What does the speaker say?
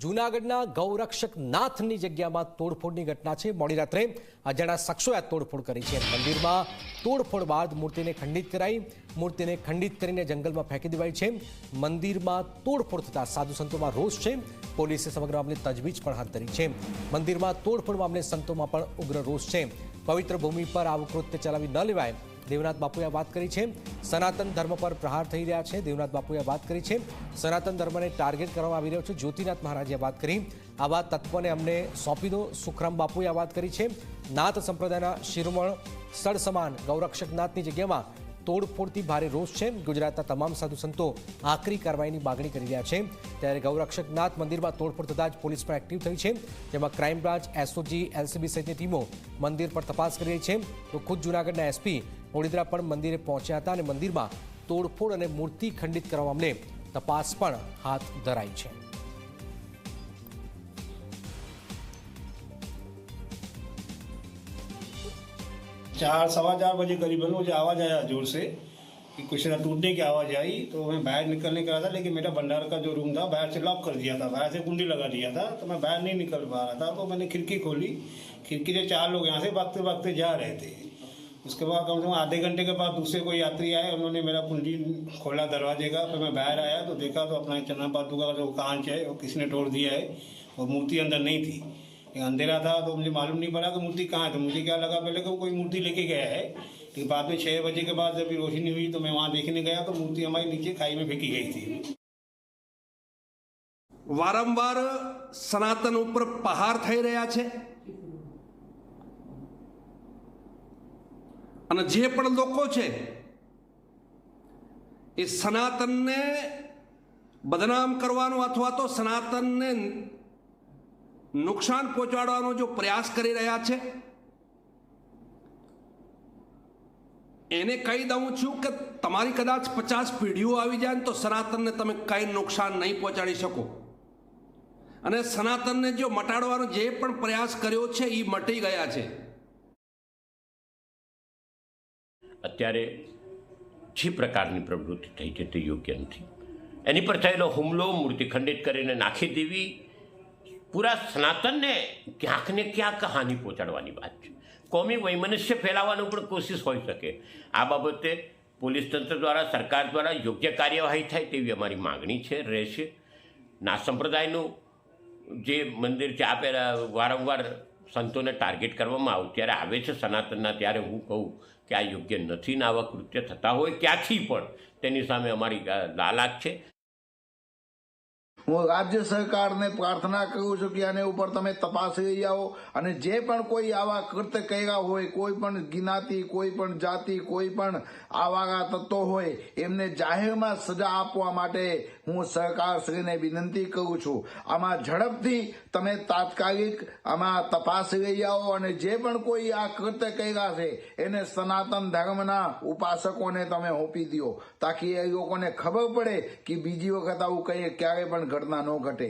જૂનાગઢના ગૌરક્ષક નાથની જગ્યામાં તોડફોડની ઘટના છે. મોડી રાત્રે અજાણા શખ્સોએ તોડફોડ કરી છે. મંદિરમાં તોડફોડ બાદ મૂર્તિને ખંડિત કરાઈ. મૂર્તિને ખંડિત કરીને જંગલમાં ફેંકી દેવાઈ છે. મંદિરમાં તોડફોડ થતા સાધુ સંતોમાં રોષ છે. પોલીસે સમગ્ર મામલે તજવીજ પણ હાથ ધરી છે. મંદિરમાં તોડફોડ મામલે સંતોમાં પણ ઉગ્ર રોષ છે. પવિત્ર ભૂમિ પર આવું કૃત્ય ચલાવી ન લેવાય. દેવનાથ બાપુએ વાત કરી છે. સનાતન ધર્મ પર પ્રહાર થઈ રહ્યા છે. દેવનાથ બાપુએ વાત કરી છે. સનાતન ધર્મને ટાર્ગેટ કરવામાં આવી રહ્યો છે. જ્યોતિનાથ મહારાજે વાત કરી. આવા તત્વને અમને સોંપી દો. સુખરામ બાપુએ વાત કરી છે. નાથ સંપ્રદાયના શિરોમણ સ્થળ સમાન ગૌરક્ષક નાથની જગ્યામાં તોડફોડથી ભારે રોષ છે. ગુજરાતના તમામ સાધુ સંતો આકરી કાર્યવાહીની માગણી કરી રહ્યા છે. ત્યારે ગૌરક્ષકનાથ મંદિરમાં તોડફોડ થતાં જ પોલીસ પણ એક્ટિવ થઈ છે. જેમાં ક્રાઇમ બ્રાન્ચ એસઓજી એલસીબી સહિતની ટીમો મંદિર પર તપાસ કરી રહી છે. તો ખુદ જૂનાગઢના એસપી વડોદરા પણ મંદિરે પહોંચ્યા હતા અને મંદિરમાં તોડફોડ અને મૂર્તિ ખંડિત કરવા મામલે તપાસ પણ હાથ ધરાઈ છે. चार, सवा चार बजे करीबन मुझे आवाज़ आया ज़ोर से कि कुछ ना टूटने की आवाज़ आई तो मैं बाहर निकलने का था, लेकिन मेरा भंडार का जो रूम था, बाहर से लॉक कर दिया था, बाहर से कुंडी लगा दिया था तो मैं बाहर नहीं निकल पा रहा था तो मैंने खिड़की खोली। खिड़की से चार लोग यहाँ से भागते भागते जा रहे थे। उसके बाद कम से कम आधे घंटे के बाद दूसरे कोई यात्री आए, उन्होंने मेरा कुंडी खोला दरवाजे का, फिर मैं बाहर आया तो देखा तो अपना चन्ना पातू का जो कांच है, वो किसी ने तोड़ दिया है, वो मूर्ति अंदर नहीं थी। अंधेरा था तो मुझे मालूम नहीं पड़ा कि मूर्ति कहाँ है तो मुझे क्या लगा पहले कि वो कोई मूर्ति लेके गया है लेकिन बाद में छः बजे के बाद जब रोशनी हुई तो मैं वहाँ देखने गया तो मूर्ति हमारी नीचे खाई में फेंकी गई थी વારંવાર સનાતન ઉપર પહાર થઈ રહ્યા છે અને જે પણ લોકો છે એ સનાતનને બદનામ કરવાનો અથવા તો સનાતનને નુકસાન પહોંચાડવાનો જો પ્રયાસ કરી રહ્યા છે? એને કહી દઉં છું કે તમારી કદાચ પચાસ પેઢીઓ આવી જાય ને તો સનાતનને તમે કંઈ નુકસાન નહીં પહોંચાડી શકો. અને સનાતનને જો મટાડવાનો જે પણ પ્રયાસ કર્યો છે એ મટી ગયા છે. અત્યારે જે પ્રકારની પ્રવૃત્તિ થઈ છે તે યોગ્ય નથી. એની પર થયેલો હુમલો મૂર્તિ ખંડિત કરીને નાખી દેવી પૂરા સનાતનને ક્યાંક ને ક્યાંક હાનિ પહોંચાડવાની વાત છે. કોમી વૈમનસ્ય ફેલાવવાનું પણ કોશિશ હોઈ શકે. આ બાબતે પોલીસ તંત્ર દ્વારા, સરકાર દ્વારા યોગ્ય કાર્યવાહી થાય તેવી અમારી માગણી છે, રહેશે. ના સંપ્રદાયનું જે મંદિર છે, આ પહેલાં વારંવાર સંતોને ટાર્ગેટ કરવામાં આવું ત્યારે આવે છે સનાતનના, ત્યારે હું કહું કે આ યોગ્ય નથી ને આવા કૃત્ય થતા હોય. ક્યાંથી પણ? તેની સામે અમારી લાલાક છે. હું રાજ્ય સરકારને પ્રાર્થના કરું છું કે આને ઉપર તમે તપાસ લઈ આવો. અને જે પણ કોઈ આવા કૃત્ય કર્યા હોય, કોઈ પણ જ્ઞાતિ, કોઈ પણ જાતિ, કોઈ પણ આવા તત્વો હોય, એમને જાહેરમાં સજા આપવા માટે હું સરકારશ્રીને વિનંતી કરું છું. આમાં ઝડપથી તમે તાત્કાલિક આમાં તપાસ લઈ આવો અને જે પણ કોઈ આ કૃત્ય કર્યા છે, એને સનાતન ધર્મના ઉપાસકોને તમે સોંપી દો તાકી એ લોકોને ખબર પડે કે બીજી વખત આવું કહીએ, ક્યારે પણ ઘટના ન ઘટે.